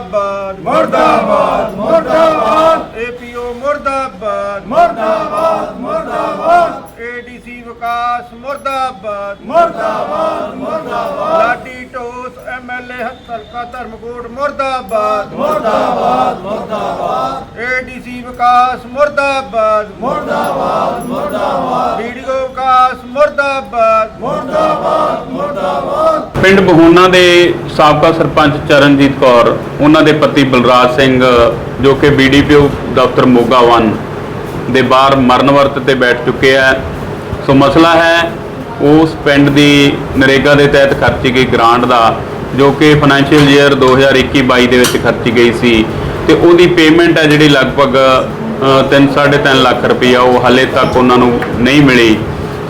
ਮੁਰਦਾਬਾਦ। ਮੁਰਦਾਬਾਦ ਮੁਰਦਾਬਾਦ। ਏਪੀਓ ਮੁਰਦਾਬਾਦ। ਮੁਰਦਾਬਾਦ ਮੁਰਦਾਬਾਦ। ਏਡੀਸੀ ਵਿਕਾਸ ਮੁਰਦਾਬਾਦ। ਮੁਰਦਾਬਾਦ ਮੁਰਦਾਬਾਦ। ਲਾਡੀ ਟੋਸ ਐਮਐਲਏ ਹਲਕਾ ਧਰਮਕੋਟ ਮੁਰਦਾਬਾਦ। ਮੁਰਦਾਬਾਦ ਮੁਰਦਾਬਾਦ। ਏਡੀਸੀ ਵਿਕਾਸ ਮੁਰਦਾਬਾਦ। ਮੁਰਦਾਬਾਦ ਮੁਰਦਾਬਾਦ। ਵੀਡੀਓ ਵਿਕਾਸ ਮੁਰਦਾਬਾਦ। ਮੁਰਦਾਬਾਦ ਮੁਰਦਾਬਾਦ। ਪਿੰਡ ਬਹੂਨਾ ਦੇ ਸਾਬਕਾ ਸਰਪੰਚ ਚਰਨਜੀਤ ਕੌਰ ਉਹਨਾਂ ਦੇ ਪਤੀ ਬਲਰਾਜ ਸਿੰਘ ਜੋ ਕਿ ਬੀਡੀਪੀਓ ਦਫ਼ਤਰ ਮੋਗਾ 1 ਦੇ ਬਾਹਰ ਮਰਨ ਵਰਤ ਤੇ ਬੈਠ ਚੁੱਕੇ ਆ। ਸੋ ਮਸਲਾ ਹੈ ਉਸ ਪਿੰਡ ਦੀ ਨਰੇਗਾ ਦੇ ਤਹਿਤ ਖਰਚੀ ਗਈ ਗ੍ਰਾਂਟ ਦਾ ਜੋ ਕਿ ਫਾਈਨੈਂਸ਼ੀਅਲ ਈਅਰ 2021-22 ਦੇ ਵਿੱਚ ਖਰਚੀ ਗਈ ਸੀ। ਤੇ ਉਹਦੀ ਪੇਮੈਂਟ ਹੈ ਜਿਹੜੀ ਲਗਭਗ 3.5 ਲੱਖ ਰੁਪਈਆ ਉਹ ਹਾਲੇ ਤੱਕ ਉਹਨਾਂ ਨੂੰ ਨਹੀਂ ਮਿਲੀ।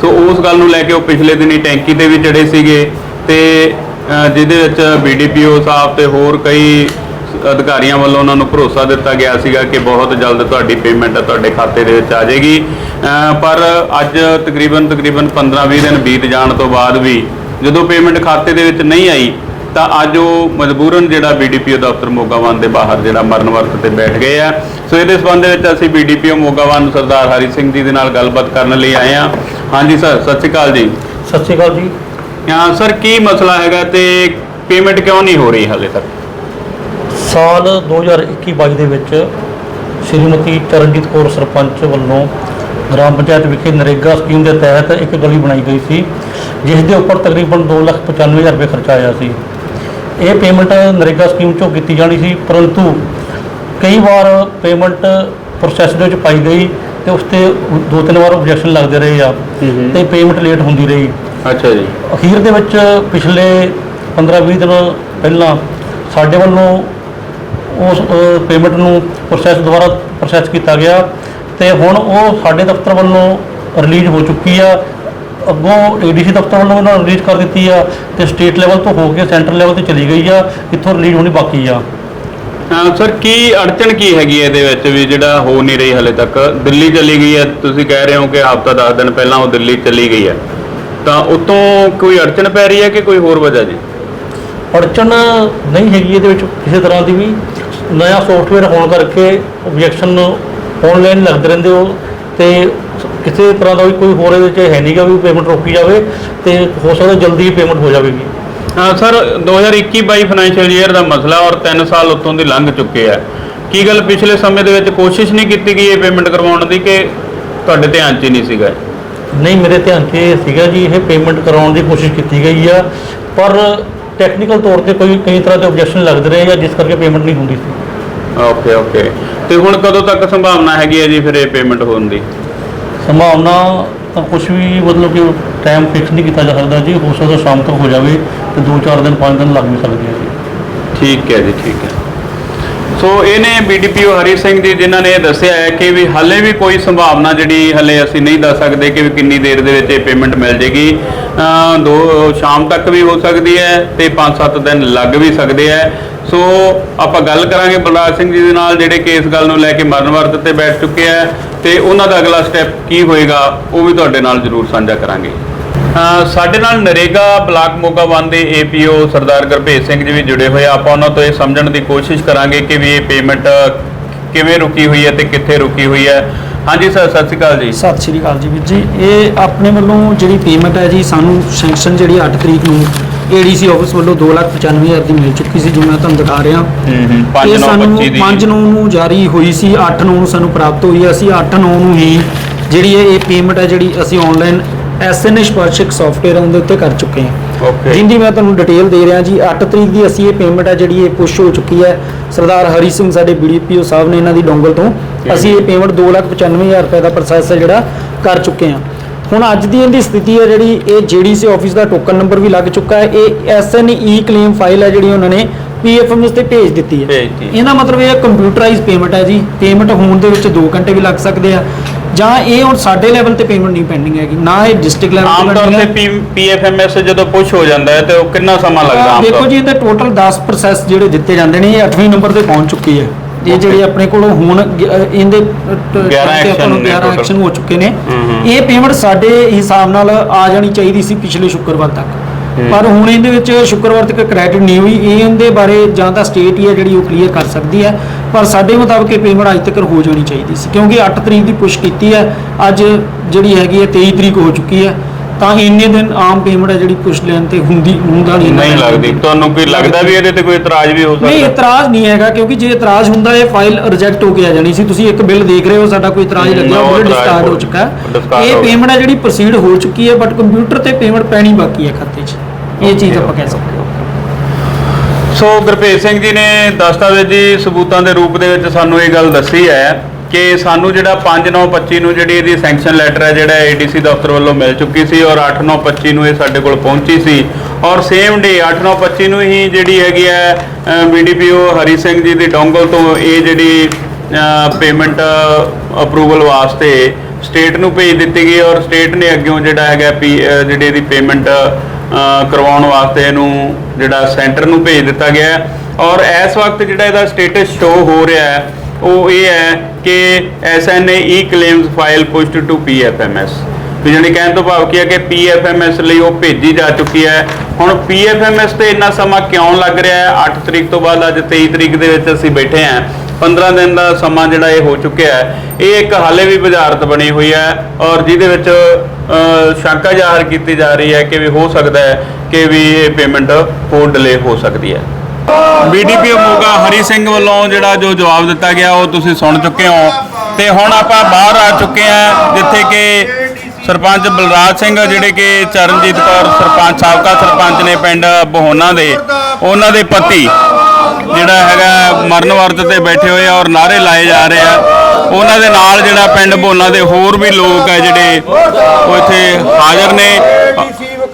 ਸੋ ਉਸ ਗੱਲ ਨੂੰ ਲੈ ਕੇ ਉਹ ਪਿਛਲੇ ਦਿਨੀ ਟੈਂਕੀ ਤੇ ਵੀ ਚੜੇ ਸੀਗੇ ਤੇ ਜਿਹਦੇ ਵਿੱਚ ਬੀਡੀਪੀਓ ਸਾਹਿਬ ਤੇ ਹੋਰ ਕਈ ਅਧਿਕਾਰੀਆਂ ਵੱਲੋਂ ਉਹਨਾਂ ਨੂੰ ਭਰੋਸਾ ਦਿੱਤਾ ਗਿਆ ਸੀਗਾ ਕਿ ਬਹੁਤ ਜਲਦ ਤੁਹਾਡੀ ਪੇਮੈਂਟ ਤੁਹਾਡੇ ਖਾਤੇ ਦੇ ਵਿੱਚ ਆ ਜਾਏਗੀ। ਪਰ ਅੱਜ ਤਕਰੀਬਨ ਤਕਰੀਬਨ 15-20 ਦਿਨ ਬੀਤ ਜਾਣ ਤੋਂ ਬਾਅਦ ਵੀ ਜਦੋਂ ਪੇਮੈਂਟ ਖਾਤੇ ਦੇ ਵਿੱਚ ਨਹੀਂ ਆਈ ਤਾਂ ਅੱਜ ਉਹ ਮਜਬੂਰਨ ਜਿਹੜਾ ਬੀਡੀਪੀਓ ਦਫ਼ਤਰ ਮੋਗਾਵਾਨ ਦੇ ਬਾਹਰ ਜਿਹੜਾ ਮਰਨ ਵਰਤ ਤੇ ਬੈਠ ਗਏ ਆ। ਸੋ ਇਹਦੇ ਸੰਬੰਧ ਵਿੱਚ ਅਸੀਂ ਬੀਡੀਪੀਓ ਮੋਗਾਵਾਨ ਸਰਦਾਰ ਹਰੀ ਸਿੰਘ ਜੀ ਦੇ ਨਾਲ ਗੱਲਬਾਤ ਕਰਨ ਲਈ ਆਏ ਆ। ਹਾਂਜੀ ਸਰ ਸਤਿ ਸ਼੍ਰੀ ਅਕਾਲ ਜੀ। ਸਤਿ ਸ਼੍ਰੀ ਅਕਾਲ ਜੀ। ਹਾਂ ਸਰ ਕੀ ਮਸਲਾ ਹੈਗਾ ਤੇ ਪੇਮੈਂਟ ਕਿਉਂ ਨਹੀਂ ਹੋ ਰਹੀ ਹਾਲੇ ਤੱਕ? ਸਾਲ 2021-22 ਦੇ ਵਿੱਚ ਸ਼੍ਰੀਮਤੀ ਚਰਨਜੀਤ ਕੌਰ ਸਰਪੰਚ ਵੱਲੋਂ ਗ੍ਰਾਮ ਪੰਚਾਇਤ ਵਿਖੇ ਨਰੇਗਾ ਸਕੀਮ ਦੇ ਤਹਿਤ ਇੱਕ ਗਲੀ ਬਣਾਈ ਗਈ ਸੀ ਜਿਸ ਦੇ ਉੱਪਰ ਤਕਰੀਬਨ 2,95,000 ਰੁਪਏ ਖਰਚਾ ਆਇਆ ਸੀ। ਇਹ ਪੇਮੈਂਟ ਨਰੇਗਾ ਸਕੀਮ ਚੋਂ ਕੀਤੀ ਜਾਣੀ ਸੀ ਪਰੰਤੂ ਕਈ ਵਾਰ ਪੇਮੈਂਟ ਪ੍ਰੋਸੈਸ ਦੇ ਵਿੱਚ ਪਾਈ ਗਈ ਤੇ ਉਸ ਤੇ ਦੋ ਤਿੰਨ ਵਾਰ ਆਬਜੈਕਸ਼ਨ ਲੱਗਦੇ ਰਹੇ ਆ ਤੇ ਪੇਮੈਂਟ ਲੇਟ ਹੁੰਦੀ ਰਹੀ। ਅੱਛਾ ਜੀ। ਅਖੀਰ ਦੇ ਵਿੱਚ ਪਿਛਲੇ 15-20 ਦਿਨ ਪਹਿਲਾਂ ਸਾਡੇ ਵੱਲੋਂ ਉਸ ਪੇਮੈਂਟ ਨੂੰ ਪ੍ਰੋਸੈਸ ਦੁਬਾਰਾ ਪ੍ਰੋਸੈਸ ਕੀਤਾ ਗਿਆ ਤੇ ਹੁਣ ਉਹ ਸਾਡੇ ਦਫ਼ਤਰ ਵੱਲੋਂ ਰਿਲੀਜ਼ ਹੋ ਚੁੱਕੀ ਆ ਅੱਗੋਂ ਏਡੀਸੀ ਦਫ਼ਤਰ ਵੱਲੋਂ ਉਹਨਾਂ ਨੂੰ ਰਿਲੀਜ਼ ਕਰ ਦਿੱਤੀ ਆ ਤੇ ਸਟੇਟ ਲੈਵਲ ਤੋਂ ਹੋ ਕੇ ਸੈਂਟਰ ਲੈਵਲ ਤੇ ਚਲੀ ਗਈ ਆ ਇੱਥੋਂ ਰਿਲੀਜ਼ ਹੋਣੀ ਬਾਕੀ ਆ। ਸਰ ਕੀ ਅੜਚਣ ਕੀ ਹੈਗੀ ਹੈ ਇਹਦੇ ਵਿੱਚ ਵੀ ਜਿਹੜਾ ਹੋ ਨਹੀਂ ਰਹੀ ਹਲੇ ਤੱਕ? ਦਿੱਲੀ ਚਲੀ ਗਈ ਹੈ ਤੁਸੀਂ ਕਹਿ ਰਹੇ ਹੋ ਕਿ ਹਫ਼ਤਾ 10 ਦਿਨ ਪਹਿਲਾਂ ਉਹ ਦਿੱਲੀ ਚਲੀ ਗਈ ਹੈ ਤਾਂ ਉਤੋਂ ਕੋਈ ਅੜਚਣ ਪੈ ਰਹੀ ਹੈ ਕਿ ਕੋਈ ਹੋਰ ਵਜ੍ਹਾ ਜੀ? ਅੜਚਣ ਨਹੀਂ ਹੈਗੀ ਇਹਦੇ ਵਿੱਚ ਕਿਸੇ ਤਰ੍ਹਾਂ ਦੀ ਵੀ। ਨਵਾਂ ਸੌਫਟਵੇਅਰ ਹੋਣ ਕਰਕੇ ਆਬਜੈਕਸ਼ਨ ਆਨਲਾਈਨ ਲੱਗਦੇ ਰਹਿੰਦੇ ਹੋ ਤੇ ਕਿਸੇ ਤਰ੍ਹਾਂ ਦਾ ਵੀ ਕੋਈ ਹੋਰ ਇਹਦੇ 'ਚ ਹੈ ਨਹੀਂਗਾ ਵੀ ਪੇਮੈਂਟ ਰੋਕੀ ਜਾਵੇ ਤੇ ਹੋ ਸਕਦਾ ਜਲਦੀ ਹੀ ਪੇਮੈਂਟ ਹੋ ਜਾਵੇਗੀ। ਹਾਂ ਸਰ 2021-22 ਫਾਈਨੈਂਸ਼ੀਅਲ ਈਅਰ ਦਾ ਮਸਲਾ ਔਰ 3 ਸਾਲ ਉਤੋਂ ਦੀ ਲੰਘ ਚੁੱਕੇ ਆ। ਕੀ ਗੱਲ ਪਿਛਲੇ ਸਮੇਂ ਦੇ ਵਿੱਚ ਕੋਸ਼ਿਸ਼ ਨਹੀਂ ਕੀਤੀ ਗਈ ਇਹ ਪੇਮੈਂਟ ਕਰਵਾਉਣ ਦੀ ਕਿ ਤੁਹਾਡੇ ਧਿਆਨ 'ਚ ਹੀ ਨਹੀਂ ਸੀਗਾ ਨਹੀਂ ਮੇਰੇ ਧਿਆਨ 'ਚ ਇਹ ਸੀਗਾ ਜੀ ਇਹ ਪੇਮੈਂਟ ਕਰਾਉਣ ਦੀ ਕੋਸ਼ਿਸ਼ ਕੀਤੀ ਗਈ ਆ ਪਰ ਟੈਕਨੀਕਲ ਤੌਰ ਤੇ ਕੋਈ ਕਈ ਤਰ੍ਹਾਂ ਦੇ ਆਬਜੈਕਸ਼ਨ ਲੱਗਦੇ ਰਹੇ ਆ ਜਿਸ ਕਰਕੇ ਪੇਮੈਂਟ ਨਹੀਂ ਹੁੰਦੀ ਸੀ। ਓਕੇ ਓਕੇ ਤੇ ਹੁਣ ਕਦੋਂ ਤੱਕ ਸੰਭਾਵਨਾ ਹੈਗੀ ਹੈ ਜੀ ਫਿਰ ਇਹ ਪੇਮੈਂਟ ਹੋਣ ਦੀ? ਸੰਭਾਵਨਾ ਤਾਂ ਕੁਝ ਵੀ ਮਤਲਬ ਕਿ ਟਾਈਮ ਫਿਕਸ ਨਹੀਂ ਕੀਤਾ ਜਾ ਸਕਦਾ ਜੀ। ਹੋ ਸਕਦਾ ਸ਼ਾਮ ਤੱਕ ਹੋ ਜਾਵੇ ਤੇ 2-4 ਦਿਨ 5 ਦਿਨ ਲੱਗ ਵੀ ਸਕਦੇ ਆ ਜੀ। ਠੀਕ ਹੈ ਜੀ, ਠੀਕ ਹੈ। ਸੋ ਇਹਨੇ ਬੀਡੀਪੀਓ ਹਰੀ ਸਿੰਘ ਜੀ, ਜਿਨ੍ਹਾਂ ਨੇ ਇਹ ਦੱਸਿਆ ਹੈ ਕਿ ਵੀ ਹਾਲੇ ਵੀ ਕੋਈ ਸੰਭਾਵਨਾ ਜਿਹੜੀ ਹਾਲੇ ਅਸੀਂ ਨਹੀਂ ਦੱਸ ਸਕਦੇ ਕਿ ਵੀ ਕਿੰਨੀ ਦੇਰ ਦੇ ਵਿੱਚ ਇਹ ਪੇਮੈਂਟ ਮਿਲ ਜੇਗੀ। ਦੋ ਸ਼ਾਮ ਤੱਕ ਵੀ ਹੋ ਸਕਦੀ ਹੈ ਤੇ 5-7 ਦਿਨ ਲੱਗ ਵੀ ਸਕਦੇ ਹੈ। ਸੋ ਆਪਾਂ ਗੱਲ ਕਰਾਂਗੇ ਬਲਰਾਜ ਸਿੰਘ ਜੀ ਦੇ ਨਾਲ, ਜਿਹੜੇ ਕਿ ਇਸ ਗੱਲ ਨੂੰ ਲੈ ਕੇ ਮਰਨ ਵਰਤ ਤੇ ਬੈਠ ਚੁੱਕੇ ਆ। ਤੇ ਉਹਨਾਂ ਦਾ ਅਗਲਾ ਸਟੈਪ ਕੀ ਹੋਏਗਾ, ਉਹ ਵੀ ਤੁਹਾਡੇ ਨਾਲ ਜ਼ਰੂਰ ਸਾਂਝਾ ਕਰਾਂਗੇ। ਸਾਡੇ ਨਾਲ ਨਰੇਗਾ ਬਲਾਕ ਮੋਗਾ ਵਨ ਦੇ ਏਪੀਓ ਸਰਦਾਰ ਗੁਰਭੇਜ ਸਿੰਘ ਜੀ ਵੀ ਜੁੜੇ ਹੋਏ ਆ। ਆਪਾਂ ਉਹਨਾਂ ਤੋਂ ਇਹ ਸਮਝਣ ਦੀ ਕੋਸ਼ਿਸ਼ ਕਰਾਂਗੇ ਕਿ ਵੀ ਇਹ ਪੇਮੈਂਟ ਕਿਵੇਂ ਰੁਕੀ ਹੋਈ ਹੈ ਤੇ ਕਿੱਥੇ ਰੁਕੀ ਹੋਈ ਹੈ। ਹਾਂਜੀ ਸਰ, ਸਤਿ ਸ਼੍ਰੀ ਅਕਾਲ ਜੀ। ਸਤਿ ਸ਼੍ਰੀ ਅਕਾਲ ਜੀ ਵੀਰ ਜੀ। ਇਹ ਆਪਣੇ ਵੱਲੋਂ ਜਿਹੜੀ ਪੇਮੈਂਟ ਹੈ ਜੀ, ਸਾਨੂੰ ਸੈਂਕਸ਼ਨ ਜਿਹੜੀ 8 ਤਰੀਕ ਨੂੰ ਏਡੀਸੀ ਆਫਿਸ ਵੱਲੋਂ 295000 ਦੀ ਮਿਲ ਚੁੱਕੀ ਸੀ ਜਿਵੇਂ ਮੈਂ ਤੁਹਾਨੂੰ ਦਿਖਾ ਰਿਹਾ। ਹੂੰ ਹੂੰ ਇਹ 5 ਸਾਨੂੰ 9 ਦੀ 5 9 ਨੂੰ ਜਾਰੀ ਹੋਈ ਸੀ 8 9 ਨੂੰ ਸਾਨੂੰ ਪ੍ਰਾਪਤ ਹੋਈ ਹੈ। ਅਸੀਂ 8 9 ਨੂੰ ਹੀ ਜਿਹੜੀ ਇਹ ਇਹ ਪੇਮੈਂਟ ਹੈ ਜਿਹੜੀ ਅਸੀਂ ਆਨਲਾਈਨ ਐਸਐਨਏ ਸਪਰਸ਼ਕ ਸੌਫਟਵੇਅਰ ਉਹਦੇ ਉੱਤੇ ਕਰ ਚੁੱਕੇ ਹਾਂ। ਓਕੇ ਜਿੰਦੀ ਮੈਂ ਤੁਹਾਨੂੰ ਡਿਟੇਲ ਦੇ ਰਿਹਾ ਜੀ 8 ਤਰੀਕ ਦੀ ਅਸੀਂ ਇਹ ਪੇਮੈਂਟ ਹੈ ਜਿਹੜੀ ਇਹ ਪੁਸ਼ ਹੋ ਚੁੱਕੀ ਹੈ। ਸਰਦਾਰ ਹਰੀ ਸਿੰਘ ਸਾਡੇ ਬੀਡੀਪੀਓ ਸਾਹਿਬ ਨੇ ਇਹਨਾਂ ਦੀ ਡੋਂਗਲ ਤੋਂ ਅਸੀਂ ਇਹ ਪੇਮੈਂਟ 295000 ਰੁਪਏ ਦਾ ਪ੍ਰੋਸੈਸ ਹੈ ਜਿਹੜਾ ਕਰ ਚੁੱਕੇ ਹਾਂ। ਹੁਣ ਅੱਜ ਦੀ ਇਹਦੀ ਸਥਿਤੀ ਹੈ ਜਿਹੜੀ ਇਹ ਜੀਡੀਸੀ ਆਫਿਸ ਦਾ ਟੋਕਨ ਨੰਬਰ ਵੀ ਲੱਗ ਚੁੱਕਾ ਹੈ। ਇਹ ਐਸਐਨਈ ਕਲੇਮ ਫਾਈਲ ਹੈ ਜਿਹੜੀ ਉਹਨਾਂ ਨੇ ਪੀਐਫਐਮਐਸ ਤੇ ਭੇਜ ਦਿੱਤੀ ਹੈ। ਭੇਜ ਦਿੱਤੀ। ਇਹਦਾ ਮਤਲਬ ਇਹ ਕੰਪਿਊਟਰਾਈਜ਼ ਪੇਮੈਂਟ ਹੈ ਜੀ। ਪੇਮੈਂਟ ਹੋਣ ਦੇ ਵਿੱਚ 2 ਘੰਟੇ ਵੀ ਲੱਗ ਸਕਦੇ ਆ। ਜਾਂ ਇਹ ਹੁਣ ਸਾਡੇ ਲੈਵਲ ਤੇ ਪੇਮੈਂਟ ਨਹੀਂ ਪੈਂਡਿੰਗ ਹੈਗੀ। ਨਾ ਇਹ ਡਿਸਟ੍ਰਿਕਟ ਲੈਵਲ ਆਮ ਤੇ ਤੌਰ ਤੇ ਪੀਐਫਐਮਐਸ ਜਦੋਂ ਪੁਸ਼ ਹੋ ਜਾਂਦਾ ਹੈ ਤੇ ਉਹ ਕਿੰਨਾ ਸਮਾਂ ਲੱਗਦਾ ਆਮ ਦੇਖੋ ਤੌਰ ਜੀ ਇਹਦੇ ਟੋਟਲ 10 ਪ੍ਰੋਸੈਸ ਜਿਹੜੇ ਦਿੱਤੇ ਜਾਂਦੇ ਨੇ ਇਹ 8ਵੇਂ ਨੰਬਰ ਤੇ ਪਹੁੰਚ ਚੁੱਕੀ ਹੈ। ਇਹ ਜਿਹੜੇ ਆਪਣੇ ਕੋਲ ਹੁਣ ਇਹਦੇ ਅਹ, ਟ- ਗਿਆਰਾਂ ਤੇ ਆਪਾਂ ਨੂੰ action ਨੇ 11 total। ਐਕਸ਼ਨ ਹੋ ਚੁੱਕੇ ਨੇ। ਇਹ ਪੇਮੈਂਟ ਸਾਡੇ ਹਿਸਾਬ ਨਾਲ ਆ ਜਾਣੀ ਚਾਹੀਦੀ ਸੀ ਪਿਛਲੇ ਸ਼ੁੱਕਰਵਾਰ ਤੱਕ। ਪਰ ਹੁਣ ਇਹਦੇ ਵਿੱਚ ਸ਼ੁੱਕਰਵਾਰ ਤੱਕ ਕ੍ਰੈਡਿਟ ਨਹੀਂ ਹੋਈ। ਇਹ ਇਹਦੇ ਬਾਰੇ ਜਾਂ ਤਾਂ ਸਟੇਟ ਹੀ ਹੈ ਜਿਹੜੀ ਉਹ ਕਲੀਅਰ ਕਰ ਸਕਦੀ ਹੈ। ਪਰ ਸਾਡੇ ਮੁਤਾਬਕ ਇਹ ਪੇਮੈਂਟ ਅੱਜ ਤੱਕ ਹੋ ਜਾਣੀ ਚਾਹੀਦੀ ਸੀ। ਕਿਉਂਕਿ 8 ਤਰੀਕ ਦੀ ਪੁਸ਼ ਕੀਤੀ ਹੈ। ਅੱਜ ਜਿਹੜੀ ਹੈਗੀ ਹੈ 23 ਤਰੀਕ ਹੋ ਚੁੱਕੀ ਹੈ। ਤਾਂ ਇੰਨੇ ਦਿਨ ਆਮ ਪੇਮੈਂਟ ਹੈ ਜਿਹੜੀ ਪੁਸ਼ ਲੈਣ ਤੇ ਹੁੰਦੀ ਹੁੰਦਾ ਨਹੀਂ। ਨਹੀਂ ਲੱਗਦੀ। ਤੁਹਾਨੂੰ ਕੋਈ ਲੱਗਦਾ ਵੀ ਇਹਦੇ ਤੇ ਕੋਈ ਇਤਰਾਜ਼ ਵੀ ਹੋ ਨਹੀਂ ਸਕਦਾ ਇਤਰਾਜ਼ ਨਹੀਂ ਹੈਗਾ ਕਿਉਂਕਿ ਜੇ ਇਤਰਾਜ਼ ਹੁੰਦਾ ਇਹ ਫਾਈਲ ਰਿਜੈਕਟ ਹੋ ਕੇ ਆ ਜਾਣੀ ਸੀ। ਤੁਸੀਂ ਇੱਕ ਬਿੱਲ ਦੇਖ ਰਹੇ ਹੋ ਸਾਡਾ ਕੋਈ ਇਤਰਾਜ਼ ਲੱਗਿਆ ਉਹ ਡਿਸਕਾਰਡ ਹੋ ਹੋ- ਚੁੱਕਾ ਹੈ। ਇਹ ਹੋ। ਪੇਮੈਂਟ ਹੈ ਜਿਹੜੀ ਪ੍ਰੋਸੀਡ ਹੋ ਚੁੱਕੀ ਹੈ ਬਟ ਕੰਪਿਊਟਰ ਤੇ ਪੇਮੈਂਟ ਪੈਣੀ ਬਾਕੀ ਹੈ ਖਾਤੇ 'ਚ। ਇਹ ਚੀਜ਼ ਆਪਾਂ ਕਹਿ ਸਕਦੇ ਹਾਂ। ਸੋ ਗੁਰਭੇਜ ਸਿੰਘ ਜੀ ਨੇ ਦਸਤਾਵੇਜ਼ੀ ਸਬੂਤਾਂ ਦੇ ਰੂਪ ਦੇ ਵਿੱਚ ਸਾਨੂੰ ਇਹ ਗੱਲ ਦੱਸੀ ਹੈ ਕਿ ਸਾਨੂੰ ਜਿਹੜਾ 5925 ਨੂੰ ਜਿਹੜੀ ਇਹਦੀ ਸੈਂਕਸ਼ਨ ਲੈਟਰ ਹੈ, ਜਿਹੜਾ ਏਡੀਸੀ ਦਫ਼ਤਰ ਵੱਲੋਂ ਮਿਲ ਚੁੱਕੀ ਸੀ ਔਰ 8925 ਨੂੰ ਇਹ ਸਾਡੇ ਕੋਲ ਪਹੁੰਚੀ ਸੀ। ਔਰ ਸੇਮ ਡੇ 8925 ਨੂੰ ਹੀ ਜਿਹੜੀ ਹੈਗੀ ਹੈ ਬੀਡੀਪੀਓ ਹਰੀ ਸਿੰਘ ਜੀ ਦੀ ਡੋਂਗਲ ਤੋਂ ਇਹ ਜਿਹੜੀ ਪੇਮੈਂਟ ਅਪਰੂਵਲ ਵਾਸਤੇ ਸਟੇਟ ਨੂੰ ਭੇਜ ਦਿੱਤੀ ਗਈ ਔਰ ਸਟੇਟ ਨੇ ਅੱਗਿਓਂ ਜਿਹੜਾ ਹੈਗਾ ਪੀ ਜਿਹੜੀ ਇਹਦੀ ਪੇਮੈਂਟ ਕਰਵਾਉਣ ਵਾਸਤੇ ਇਹਨੂੰ ਜਿਹੜਾ ਸੈਂਟਰ ਨੂੰ ਭੇਜ ਦਿੱਤਾ ਗਿਆ ਔਰ ਇਸ ਵਕਤ ਜਿਹੜਾ ਇਹਦਾ ਸਟੇਟਸ ਸ਼ੋ ਹੋ ਰਿਹਾ ਹੈ ਉਹ ਇਹ ਹੈ ਕਿ SNA e claims file pushed to PFMS ਵੀ ਜਾਣੀ ਕਹਿਣ ਤੋਂ ਭਾਵ ਕੀ ਹੈ ਕਿ ਪੀਐਫਐਮਐਸ ਲਈ ਉਹ ਭੇਜੀ ਜਾ ਚੁੱਕੀ ਹੈ। ਹੁਣ ਪੀਐਫਐਮਐਸ ਤੇ ਇੰਨਾ ਸਮਾਂ ਕਿਉਂ ਲੱਗ ਰਿਹਾ ਹੈ? 8 ਤਰੀਕ ਤੋਂ ਬਾਅਦ ਅੱਜ 23 ਤਰੀਕ ਦੇ ਵਿੱਚ ਅਸੀਂ ਬੈਠੇ ਹਾਂ। 15 ਦਿਨ ਦਾ ਸਮਾਂ ਜਿਹੜਾ ਇਹ ਹੋ ਚੁੱਕਿਆ ਹੈ। ਇਹ ਇੱਕ ਹਾਲੇ ਵੀ ਬੁਝਾਰਤ ਬਣੀ ਹੋਈ ਹੈ ਔਰ ਜਿਹਦੇ ਵਿੱਚ ਸ਼ੰਕਾ ਜ਼ਾਹਰ ਕੀਤੀ ਜਾ ਰਹੀ ਹੈ ਕਿ ਵੀ ਹੋ ਸਕਦਾ ਹੈ ਕਿ ਵੀ ਇਹ ਪੇਮੈਂਟ ਹੋਰ ਡਿਲੇ ਹੋ ਸਕਦੀ ਹੈ। ਬੀਡੀਪੀਓ ਮੋਗਾ ਹਰੀ ਸਿੰਘ ਵੱਲੋਂ ਜਿਹੜਾ ਜੋ ਜਵਾਬ ਦਿੱਤਾ ਗਿਆ, ਉਹ ਤੁਸੀਂ ਸੁਣ ਚੁੱਕੇ ਹੋ। ਤੇ ਹੁਣ ਆਪਾਂ ਬਾਹਰ ਆ ਚੁੱਕੇ ਹਾਂ, ਜਿੱਥੇ ਕਿ ਸਰਪੰਚ ਬਲਰਾਜ ਸਿੰਘ, ਜਿਹੜੇ ਕਿ ਚਰਨਜੀਤ ਕੌਰ ਸਰਪੰਚ, ਸਾਬਕਾ ਸਰਪੰਚ ਨੇ ਪਿੰਡ ਬਹੋਨਾ ਦੇ, ਉਹਨਾਂ ਦੇ ਪਤੀ ਜਿਹੜਾ ਹੈਗਾ ਮਰਨ ਵਰਤ ਤੇ ਬੈਠੇ ਹੋਏ ਆ ਔਰ ਨਾਰੇ ਲਾਏ ਜਾ ਰਹੇ ਆ। ਉਹਨਾਂ ਦੇ ਨਾਲ ਜਿਹੜਾ ਪਿੰਡ ਬਹੋਨਾ ਦੇ ਹੋਰ ਵੀ ਲੋਕ ਆ ਜਿਹੜੇ ਉਹ ਇੱਥੇ ਹਾਜ਼ਰ ਨੇ।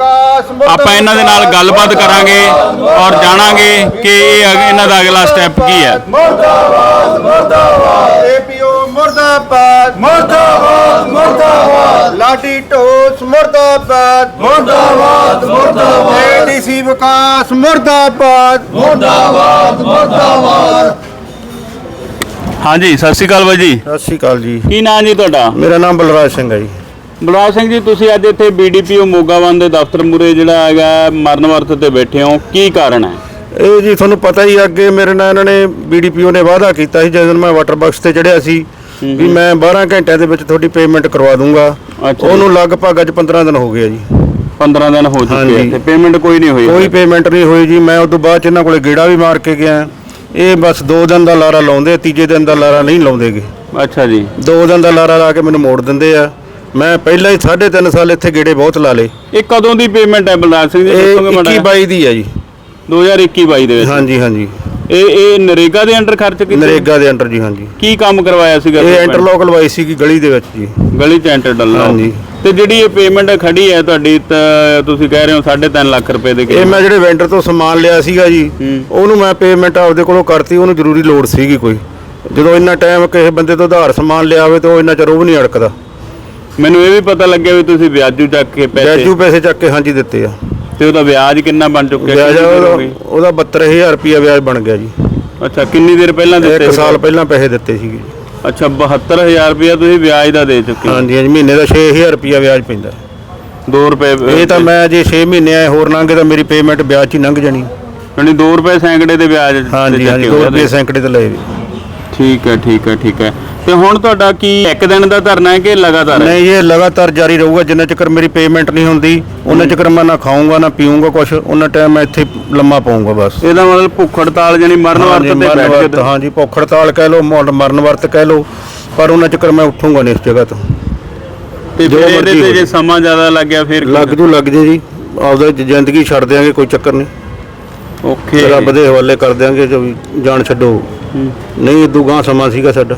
ਆਪਾਂ ਇਹਨਾਂ ਦੇ ਨਾਲ ਗੱਲਬਾਤ ਕਰਾਂਗੇ ਔਰ ਜਾਣਾਂਗੇ ਕਿ ਇਹ ਇਹਨਾਂ ਦਾ ਅਗਲਾ ਸਟੈਪ ਕੀ ਹੈ। ਮੁਰਦਾਬਾਦ ਮੁਰਦਾਬਾਦ। ਏਪੀਓ ਮੁਰਦਾਬਾਦ। ਮੁਰਦਾਬਾਦ ਮੁਰਦਾਬਾਦ। ਲਾਡੀ ਢੋਸ ਮੁਰਦਾਬਾਦ। ਮੁਰਦਾਬਾਦ ਮੁਰਦਾਬਾਦ। ਏਡੀਸੀ ਵਿਕਾਸ ਮੁਰਦਾਬਾਦ। ਮੁਰਦਾਬਾਦ ਮੁਰਦਾਬਾਦ। ਹਾਂਜੀ ਸਤਿ ਸ਼੍ਰੀ ਅਕਾਲ ਬਾਈ ਜੀ। ਸਤਿ ਸ਼੍ਰੀ ਅਕਾਲ ਜੀ। ਕੀ ਨਾਂ ਜੀ ਤੁਹਾਡਾ? ਮੇਰਾ ਨਾਮ ਬਲਰਾਜ ਸਿੰਘ ਹੈ ਜੀ। ਬਲਰਾਜ ਸਿੰਘ ਜੀ ਤੁਸੀਂ ਅੱਜ ਇੱਥੇ ਬੀਡੀਪੀਓ ਮੋਗਾਵਨ ਦੇ ਦਫ਼ਤਰ ਮੂਰੇ ਜਿਹੜਾ ਹੈਗਾ ਮਰਨ ਵਰਤ ਤੇ ਬੈਠੇ ਹੋ। ਕੀ ਕਾਰਨ ਹੈ? ਇਹ ਜੀ ਤੁਹਾਨੂੰ ਪਤਾ ਹੀ ਅੱਗੇ ਮੇਰੇ ਨਾਲ ਇਹਨਾਂ ਨੇ ਬੀਡੀਪੀਓ ਨੇ ਵਾਅਦਾ ਕੀਤਾ ਸੀ ਜਦੋਂ ਮੈਂ ਵਾਟਰ ਬਾਕਸ ਤੇ ਚੜਿਆ ਸੀ ਵੀ ਮੈਂ 12 ਘੰਟਿਆਂ ਦੇ ਵਿੱਚ ਤੁਹਾਡੀ ਪੇਮੈਂਟ ਕਰਵਾ ਦੂੰਗਾ। ਅੱਛਾ ਜੀ। ਉਹਨੂੰ ਲਗਭਗ ਅੱਜ 15 ਦਿਨ ਹੋ ਗਏ ਆ ਜੀ। 15 ਦਿਨ ਹੋ ਚੁੱਕੇ ਹਾਂਜੀ। ਤੇ ਪੇਮੈਂਟ ਕੋਈ ਨਹੀਂ ਹੋਈ ਕੋਈ ਪੇਮੈਂਟ ਨਹੀਂ ਹੋਈ ਜੀ। ਮੈਂ ਉਸ ਤੋਂ ਬਾਅਦ 'ਚ ਇਹਨਾਂ ਕੋਲੇ ਗੇੜਾ ਵੀ ਮਾਰ ਕੇ ਗਿਆ। ਇਹ ਬਸ 2 ਦਿਨ ਦਾ ਲਾਰਾ ਲਾਉਂਦੇ ਤੀਜੇ ਦਿਨ ਦਾ ਲਾਰਾ ਨਹੀਂ ਲਾਉਂਦੇਗੇ। ਅੱਛਾ ਜੀ। 2 ਦਿਨ ਦਾ ਲਾਰਾ ਲਾ ਕੇ ਮੈਨੂੰ ਮੋੜ ਦਿੰਦੇ ਆ। ਮੈਂ ਪਹਿਲਾਂ ਹੀ 3.5 ਸਾਲ ਇੱਥੇ ਗੇੜੇ ਬਹੁਤ ਲਾ ਲਏ। ਇਹ ਕਦੋਂ ਦੀ ਪੇਮੈਂਟ ਹੈ ਬਲਰਾਜ ਸਿੰਘ ਜੀ ਇਹ ਦੱਸੋਗੇ ਮਾੜਾ 21 ਜਿਹਾ? 22 ਦੀ ਹੈ ਜੀ। 2021 22 ਦੇ ਵਿੱਚ। ਹਾਂਜੀ ਹਾਂਜੀ। ਇਹ ਇਹ ਨਰੇਗਾ ਦੇ ਅੰਡਰ ਖਰਚ ਕੀਤੇ? ਨਰੇਗਾ ਦੇ ਅੰਡਰ ਜੀ ਹਾਂਜੀ। ਕੀ ਕੰਮ ਕਰਵਾਇਆ ਸੀਗਾ ਇਹ ਇੰਟਰਲੋਕ ਲਵਾਈ ਸੀ ਗਲੀ ਦੇ ਵਿੱਚ ਜੀ। ਗਲੀ ਚ ਐਂਟਰ ਡੱਲਣਾ। ਹਾਂਜੀ। ਤੇ ਜਿਹੜੀ ਇਹ ਪੇਮੈਂਟ ਖੜੀ ਹੈ ਤੁਹਾਡੀ ਤਾਂ ਤੁਸੀਂ ਕਹਿ ਰਹੇ ਹੋ 3.5 ਲੱਖ ਰੁਪਏ ਦੇ ਇਹ ਮੈਂ ਜਿਹੜੇ ਵੈਂਡਰ ਤੋਂ ਸਮਾਨ ਲਿਆ ਸੀਗਾ ਜੀ ਹੂੰ। ਉਹਨੂੰ ਮੈਂ ਪੇਮੈਂਟ ਆਪਦੇ ਕੋਲੋਂ ਕਰਤੀ ਉਹਨੂੰ ਜ਼ਰੂਰੀ ਲੋੜ ਸੀਗੀ ਕੋਈ। ਜਦੋਂ ਇੰਨਾ ਟਾਈਮ ਕਿਸੇ ਬੰਦੇ ਤੋਂ ਉਧਾਰ ਸਮਾਨ ਲਿਆ ਹੋਵੇ ਤਾਂ ਉਹ ਇੰਨਾ ਚਿਰ ਉਹ ਵੀ ਨਹੀਂ ਅੜਕਦਾ। ਮੈਨੂੰ ਇਹ ਵੀ ਪਤਾ ਲੱਗਿਆ ਵੀ ਤੁਸੀਂ ਵਿਆਜੂ ਚੱਕ ਕੇ ਪੈਸੇ। ਵਿਆਜੂ ਪੈਸੇ ਚੱਕ ਕੇ ਹਾਂਜੀ ਦਿੱਤੇ ਆ। ਤੇ ਉਹਦਾ ਵਿਆਜ ਕਿੰਨਾ ਬਣ ਚੁੱਕਿਆ ਵਿਆਜ ਕਿੰਨੀ ਦੇਰ ਹੋ ਉਹਦਾ ਗਈ? ਉਹਦਾ 72000 ਰੁਪਿਆ ਵਿਆਜ ਬਣ ਗਿਆ ਜੀ। ਅੱਛਾ ਕਿੰਨੀ ਦੇਰ ਪਹਿਲਾਂ ਦਿੱਤੇ ਇੱਕ ਸੀ? ਸਾਲ ਪਹਿਲਾਂ ਪੈਸੇ ਦਿੱਤੇ ਸੀਗੇ। ਅੱਛਾ 72000 ਰੁਪਇਆ ਤੁਸੀਂ ਵਿਆਜ ਦਾ ਦੇ ਚੁੱਕੇ ਹੋ। ਹਾਂਜੀ ਹਾਂਜੀ ਮਹੀਨੇ ਦਾ 6000 ਰੁਪਿਆ ਵਿਆਜ ਪੈਂਦਾ। 2 ਰੁਪਏ ਇਹ ਤਾਂ ਮੈਂ ਜੇ 6 ਮਹੀਨੇ ਆਏ ਹੋਰ ਲੰਘੇ ਤਾਂ ਮੇਰੀ ਪੇਮੈਂਟ ਵਿਆਜ 'ਚ ਹੀ ਲੰਘ ਜਾਣੀ। ਯਾਨੀ 2 ਰੁਪਏ ਸੈਂਕੜੇ ਦੇ ਵਿਆਜ ਤੇ ਹਾਂਜੀ ਹਾਂਜੀ ਹੋਏ 2 ਆ ਰੁਪਏ ਸੈਂਕੜੇ ਤੇ ਲਏ ਵੀ। ਠੀਕ ਹੈ ਠੀਕ ਹੈ ਠੀਕ ਹੈ। ਤੇ ਹੁਣ ਤੁਹਾਡਾ ਕੀ ਇੱਕ ਦਿਨ ਦਾ ਧਰਨਾ ਹੈ ਕਿ ਲਗਾਤਾਰ ਹੈ? ਨਹੀਂ ਇਹ ਲਗਾਤਾਰ ਜਾਰੀ ਰਹੂਗਾ ਜਿੰਨਾ ਚਿਰ ਮੇਰੀ ਪੇਮੈਂਟ ਨਹੀਂ ਹੁੰਦੀ ਉਹਨਾਂ ਚਿਰ ਮੈਂ ਨਾ ਖਾਊਂਗਾ ਨਾ ਪੀਊਂਗਾ ਕੁਝ ਉਹਨਾਂ ਟਾਈਮ ਮੈਂ ਇੱਥੇ ਲੰਮਾ ਪਾਊਂਗਾ ਬਸ। ਇਹਦਾ ਮਤਲਬ ਭੁੱਖ ਹੜਤਾਲ ਜਾਨੀ ਮਰਨ ਵਰਤ ਤੇ ਬੈਠ ਕੇ ਹਾਂਜੀ ਭੁੱਖ ਹੜਤਾਲ ਕਹਿ ਲਓ ਮਰਨ ਵਰਤ ਕਹਿ ਲਓ ਪਰ ਉਹਨਾਂ ਚਿਰ ਮੈਂ ਉੱਠੂੰਗਾ ਨਹੀਂ ਇਸ ਜਗ੍ਹਾ ਤੋਂ। ਤੇ ਜੋ ਫਿਰ ਇਹਦੇ ਤੇ ਜੇ। ਸਮਾਂ ਜ਼ਿਆਦਾ ਲੱਗਿਆ ਫਿਰ ਕੀ? ਲੱਗ ਜੂ ਲੱਗ ਜੇ ਜੀ। ਆਪਦਾ ਜ਼ਿੰਦਗੀ ਛੱਡ ਦਿਆਂਗੇ ਕੋਈ ਚੱਕਰ ਨਹੀਂ ਓਕੇ ਰੱਬ ਦੇ ਹਵਾਲੇ ਕਰ ਦਿਆਂਗੇ ਜੋ ਵੀ ਜਾਨ ਛੱਡੋ। ਨਹੀਂ ਇਦੋਂ ਗਾਂ ਸਮਾਂ ਸੀਗਾ ਸਾਡਾ।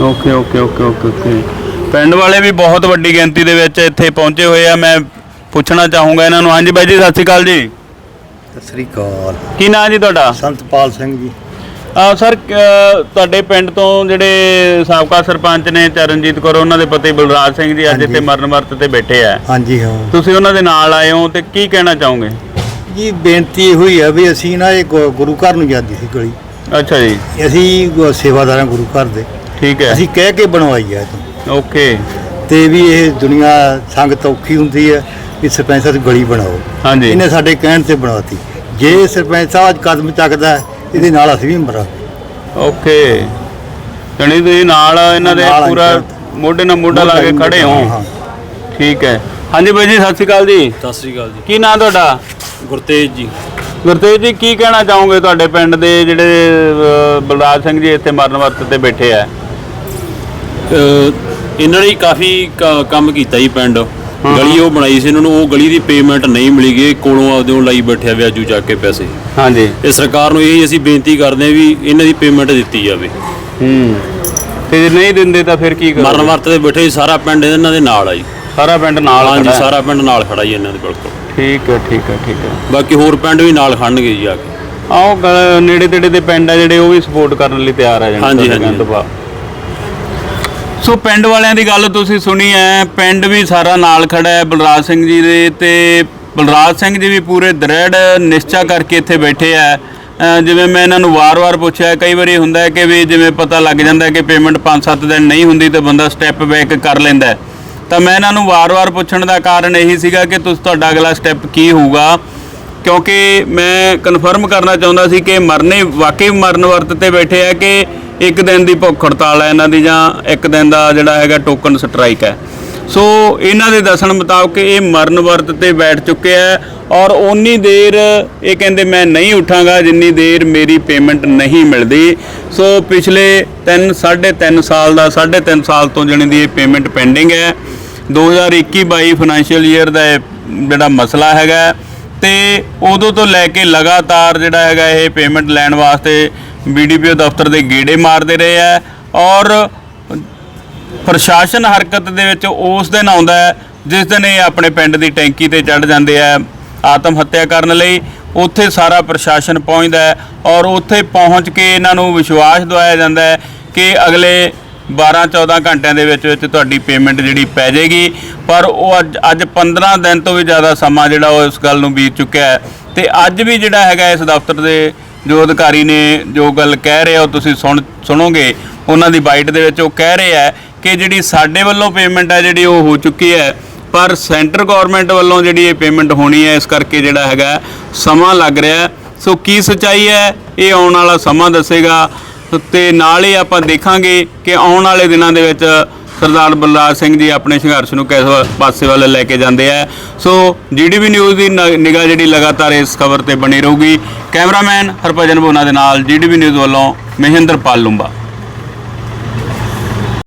Okay okay okay okay okay. ਪਿੰਡ ਵਾਲੇ ਵੀ ਬਹੁਤ ਵੱਡੀ ਗਿਣਤੀ ਦੇ ਵਿੱਚ ਇੱਥੇ ਪਹੁੰਚੇ ਹੋਏ ਆ। ਮੈਂ ਪੁੱਛਣਾ ਚਾਹੂੰਗਾ ਇਹਨਾਂ ਨੂੰ। ਹਾਂਜੀ ਬਾਈ ਜੀ ਸਤਿ ਸ਼੍ਰੀ ਅਕਾਲ ਜੀ। ਸਤਿ ਸ੍ਰੀ ਅਕਾਲ। ਕੀ ਨਾਂ ਜੀ ਤੁਹਾਡਾ? ਸੰਤਪਾਲ ਸਿੰਘ ਜੀ। ਆ ਸਰ ਤੁਹਾਡੇ ਪਿੰਡ ਤੋਂ ਜਿਹੜੇ ਸਾਬਕਾ ਸਰਪੰਚ ਨੇ ਚਰਨਜੀਤ ਕੌਰ ਉਹਨਾਂ ਦੇ ਪਤੀ ਬਲਰਾਜ ਸਿੰਘ ਜੀ ਅੱਜ। ਇੱਥੇ ਮਰਨ ਵਰਤ ਤੇ ਬੈਠੇ ਆ। ਹਾਂਜੀ ਹਾਂ। ਤੁਸੀਂ ਉਹਨਾਂ ਦੇ ਨਾਲ ਆਏ ਹੋ ਤੇ ਕੀ ਕਹਿਣਾ ਚਾਹੋਗੇ? ਜੀ ਬੇਨਤੀ ਹੋਈ ਹੈ ਵੀ ਅਸੀਂ ਨਾ ਇਹ ਗੁਰੂ ਘਰ ਨੂੰ ਜਾਂਦੀ ਸੀ ਗਲੀ। ਅੱਛਾ ਜੀ। ਅਸੀਂ ਗੁ- ਸੇਵਾਦਾਰਾਂ ਗੁਰੂ ਘਰ ਦੇ। ਠੀਕ ਹੈ। ਅਸੀਂ ਕਹਿ ਕੇ ਬਣਵਾਈ ਹੈ ਇਹ ਓਕੇ। ਤੇ ਵੀ ਇਹ ਦੁਨੀਆ ਸੰਗਤ ਔਖੀ ਹੁੰਦੀ ਹੈ ਕਿ ਸਰਪੰਚ ਸਾਹਿਬ ਗਲੀ ਬਣਾਓ। ਹਾਂਜੀ। ਇਹਨੇ ਸਾਡੇ ਕਹਿਣ ਤੇ ਬਣਾਤੀ ਜੇ ਸਰਪੰਚ ਸਾਹਿਬ ਅੱਜ ਕਦਮ ਚੱਕਦਾ ਹੈ, ਇਹਦੇ ਨਾਲ ਅਸੀਂ ਵੀ ਮਰਾਂਗੇ ਓਕੇ। ਜਣੀ ਤੁਸੀਂ ਨਾਲ ਇਹਨਾਂ ਦੇ ਨਾਲ ਆ ਪੂਰਾ ਮੋਢੇ ਨਾਲ ਮੋਢਾ ਲਾ ਕੇ ਖੜੇ ਹੋ ਹਾਂ। ਠੀਕ ਹੈ। ਹਾਂਜੀ ਬਾਈ ਜੀ ਸਤਿ ਸ਼੍ਰੀ ਅਕਾਲ ਜੀ। ਸਤਿ ਸ੍ਰੀ ਅਕਾਲ ਜੀ। ਕੀ ਨਾਂ ਤੁਹਾਡਾ? ਗੁਰਤੇਜ ਜੀ। ਗੁਰਤੇਜ ਜੀ ਕੀ ਕਹਿਣਾ ਚਾਹੋਗੇ ਤੁਹਾਡੇ ਪਿੰਡ ਦੇ ਜਿਹੜੇ ਅਹ, ਬਲਰਾਜ ਸਿੰਘ ਜੀ ਇੱਥੇ ਮਰਨ ਵਰਤ ਤੇ ਬੈਠੇ ਆ? ਅਹ ਇਹਨਾਂ ਨੇ ਕਾਫੀ ਕ- ਕੰਮ ਕੀਤਾ ਜੀ ਪਿੰਡ। ਗਲੀ ਉਹ ਬਣਾਈ ਸੀ ਇਹਨਾਂ ਨੂੰ ਉਹ ਗਲੀ ਦੀ ਪੇਮੈਂਟ ਨਹੀਂ ਮਿਲੀ ਗਈ ਕੋਲੋਂ ਆਪਦੇ ਉਹ ਲਾਈ ਬੈਠਿਆ ਵਿਆਜੂ ਚੱਕ ਕੇ ਪੈਸੇ। ਹਾਂਜੀ। ਤੇ ਸਰਕਾਰ ਨੂੰ ਇਹ ਅਸੀਂ ਬੇਨਤੀ ਕਰਦੇ ਹਾਂ ਵੀ ਇਹਨਾਂ ਦੀ ਪੇਮੈਂਟ ਦਿੱਤੀ ਜਾਵੇ। ਹੂੰ। ਤੇ ਜੇ ਨਹੀਂ ਦਿੰਦੇ ਤਾਂ ਫਿਰ ਕੀ ਮਰਨ ਕਰੋਗੇ? ਵਰਤ ਦੇ ਬੈਠੇ ਸਾਰਾ ਪਿੰਡ ਇਹਨਾਂ ਦੇ ਨਾਲ ਆ ਜੀ। ਸਾਰਾ ਪਿੰਡ ਨਾਲ ਹਾਂਜੀ ਖੜਾ ਹੈ। ਸਾਰਾ ਪਿੰਡ ਨਾਲ ਖੜਾ ਜੀ ਇਹਨਾਂ ਦੇ ਬਿਲਕੁਲ। ਠੀਕ ਹੈ ਠੀਕ ਹੈ ਠੀਕ ਹੈ ਬਾਕੀ ਹੋਰ ਪਿੰਡ ਵੀ ਨਾਲ ਖੜਨਗੇ ਜੀ ਆ ਕੇ ਆਓ ਗ- ਨੇੜੇ ਤੇੜੇ ਦੇ ਪਿੰਡ ਆ ਜਿਹੜੇ ਉਹ ਵੀ ਸਪੋਰਟ ਕਰਨ ਲਈ ਤਿਆਰ ਆ ਜਾਣ ਹਾਂਜੀ, ਤੁਹਾਡੇ ਹਾਂਜੀ। ਕਹਿਣ ਤੋਂ ਬਾਅਦ। ਸੋ ਪਿੰਡ ਵਾਲਿਆਂ ਦੀ ਗੱਲ ਤੁਸੀਂ ਸੁਣੀ ਹੈ ਪਿੰਡ ਵੀ ਸਾਰਾ ਨਾਲ ਖੜਾ ਹੈ ਬਲਰਾਜ ਸਿੰਘ ਜੀ ਦੇ ਤੇ ਬਲਰਾਜ ਸਿੰਘ ਜੀ ਵੀ ਪੂਰੇ ਦ੍ਰਿੜ ਨਿਸ਼ਚਾ ਕਰਕੇ ਇੱਥੇ ਬੈਠੇ ਆ ਜਿਵੇਂ ਮੈਂ ਇਹਨਾਂ ਨੂੰ ਵਾਰ-ਵਾਰ ਪੁੱਛਿਆ ਕਈ ਵਾਰੀ ਹੁੰਦਾ ਹੈ ਕਿ ਵੀ ਜਿਵੇਂ ਪਤਾ ਲੱਗ ਜਾਂਦਾ ਹੈ ਕਿ ਪੇਮੈਂਟ 5-7 ਦਿਨ ਨਹੀਂ ਹੁੰਦੀ ਤੇ ਬੰਦਾ ਸਟੈਪ ਬੈਕ ਕਰ ਲੈਂਦਾ ਹੈ। ਤਾਂ ਮੈਂ ਇਹਨਾਂ ਨੂੰ ਵਾਰ-ਵਾਰ ਪੁੱਛਣ ਦਾ ਕਾਰਨ ਇਹੀ ਸੀਗਾ ਕਿ ਤੁਸੀਂ, ਤੁਹਾਡਾ ਅਗਲਾ ਸਟੈਪ ਕੀ ਹੋਊਗਾ? ਕਿਉਂਕਿ ਮੈਂ ਕਨਫਰਮ ਕਰਨਾ ਚਾਹੁੰਦਾ ਸੀ ਕਿ ਮਰਨੇ, ਵਾਕਈ ਮਰਨ ਵਰਤ ਤੇ ਬੈਠੇ ਆ ਕਿ ਇੱਕ ਦਿਨ ਦੀ ਭੁੱਖ ਹੜਤਾਲ ਹੈ ਇਹਨਾਂ ਦੀ ਜਾਂ ਇੱਕ ਦਿਨ ਦਾ ਜਿਹੜਾ ਹੈਗਾ ਟੋਕਨ ਸਟ੍ਰਾਈਕ ਹੈ ਸੋ ਇਹਨਾਂ ਦੇ ਦੱਸਣ ਮੁਤਾਬਕ ਇਹ ਮਰਨ ਵਰਤ ਤੇ ਬੈਠ ਚੁੱਕੇ ਆ ਔਰ ਓਨੀ ਦੇਰ ਇਹ ਕਹਿੰਦੇ ਮੈਂ ਨਹੀਂ ਉਠਾਂਗਾ, ਜਿੰਨੀ ਦੇਰ ਮੇਰੀ ਪੇਮੈਂਟ ਨਹੀਂ ਮਿਲਦੀ। ਸੋ ਪਿਛਲੇ 3 3.5 ਸਾਲ ਦਾ 3.5 ਸਾਲ ਤੋਂ ਜਣੀ ਦੀ ਇਹ ਪੇਮੈਂਟ ਪੈਂਡਿੰਗ ਹੈ। 2021-22 ਫਾਈਨੈਂਸ਼ੀਅਲ ਈਅਰ ਦਾ ਇਹ ਜਿਹੜਾ ਮਸਲਾ ਹੈਗਾ ਤੇ ਉਦੋਂ ਤੋਂ ਲੈ ਕੇ ਲਗਾਤਾਰ ਜਿਹੜਾ ਹੈਗਾ ਇਹ ਪੇਮੈਂਟ ਲੈਣ ਵਾਸਤੇ ਬੀਡੀਪੀਓ ਦਫ਼ਤਰ ਦੇ ਗੇੜੇ ਮਾਰਦੇ ਰਹੇ ਆ ਔਰ ਪ੍ਰਸ਼ਾਸਨ ਹਰਕਤ ਦੇ ਵਿੱਚ ਉਸ ਦਿਨ ਆਉਂਦਾ ਹੈ, ਜਿਸ ਦਿਨ ਇਹ ਆਪਣੇ ਪਿੰਡ ਦੀ ਟੈਂਕੀ ਤੇ ਚੜ ਜਾਂਦੇ ਆ ਆਤਮ ਹੱਤਿਆ ਕਰਨ ਲਈ। ਉੱਥੇ ਸਾਰਾ ਪ੍ਰਸ਼ਾਸਨ ਪਹੁੰਚਦਾ ਹੈ ਔਰ ਉੱਥੇ ਪਹੁੰਚ ਕੇ ਇਹਨਾਂ ਨੂੰ ਵਿਸ਼ਵਾਸ ਦਿਵਾਇਆ ਜਾਂਦਾ ਹੈ ਕਿ ਅਗਲੇ 12-14 ਘੰਟਿਆਂ ਦੇ ਵਿੱਚ ਵਿੱਚ ਤੁਹਾਡੀ ਪੇਮੈਂਟ ਜਿਹੜੀ ਪੈ ਜਾਏਗੀ। ਪਰ ਉਹ ਅੱਜ ਅੱਜ 15 ਦਿਨ ਤੋਂ ਵੀ ਜ਼ਿਆਦਾ ਸਮਾਂ ਜਿਹੜਾ ਉਹ ਇਸ ਗੱਲ ਨੂੰ ਬੀਤ ਚੁੱਕਿਆ ਹੈ। ਤੇ ਅੱਜ ਵੀ ਜਿਹੜਾ ਹੈਗਾ ਇਸ ਦਫ਼ਤਰ ਦੇ ਜੋ ਅਧਿਕਾਰੀ ਨੇ ਜੋ ਗੱਲ ਕਹਿ ਰਹੇ ਆ, ਉਹ ਤੁਸੀਂ ਸੁਣ, ਸੁਣੋਗੇ। ਉਹਨਾਂ ਦੀ ਬਾਈਟ ਦੇ ਵਿੱਚ ਉਹ ਕਹਿ ਰਹੇ ਆ ਕਿ ਜਿਹੜੀ ਸਾਡੇ ਵੱਲੋਂ ਪੇਮੈਂਟ ਹੈ ਜਿਹੜੀ ਉਹ ਹੋ ਚੁੱਕੀ ਹੈ। ਪਰ ਸੈਂਟਰ ਗਵਰਨਮੈਂਟ ਵੱਲੋਂ ਜਿਹੜੀ ਇਹ ਪੇਮੈਂਟ ਹੋਣੀ ਹੈ, ਇਸ ਕਰਕੇ ਜਿਹੜਾ ਹੈਗਾ ਸਮਾਂ ਲੱਗ ਰਿਹਾ ਸੋ ਕੀ ਸਚਾਈ ਹੈ, ਇਹ ਆਉਣ ਵਾਲਾ ਸਮਾਂ ਦੱਸੇਗਾ। ਤੇ ਨਾਲ ਹੀ ਆਪਾਂ ਦੇਖਾਂਗੇ ਕਿ ਆਉਣ ਵਾਲੇ ਦਿਨਾਂ ਦੇ ਵਿੱਚ ਸਰਦਾਰ ਬਲਰਾਜ ਸਿੰਘ ਜੀ ਆਪਣੇ ਸੰਘਰਸ਼ ਨੂੰ ਕਿਸ ਪਾਸੇ ਵੱਲ ਲੈ ਕੇ ਜਾਂਦੇ ਆ। ਸੋ, ਜੀਡੀਪੀ ਨਿਊਜ਼ ਦੀ ਨਿਗਾਹ ਜਿਹੜੀ ਲਗਾਤਾਰ ਇਸ ਖਬਰ ਤੇ ਬਣੀ ਰਹੂਗੀ। ਕੈਮਰਾਮੈਨ ਹਰਭਜਨ ਬੋਨਾ ਦੇ ਨਾਲ ਜੀਡੀਪੀ ਨਿਊਜ਼ ਵੱਲੋਂ ਮਹਿੰਦਰ ਪਾਲ ਲੁੰਬਾ।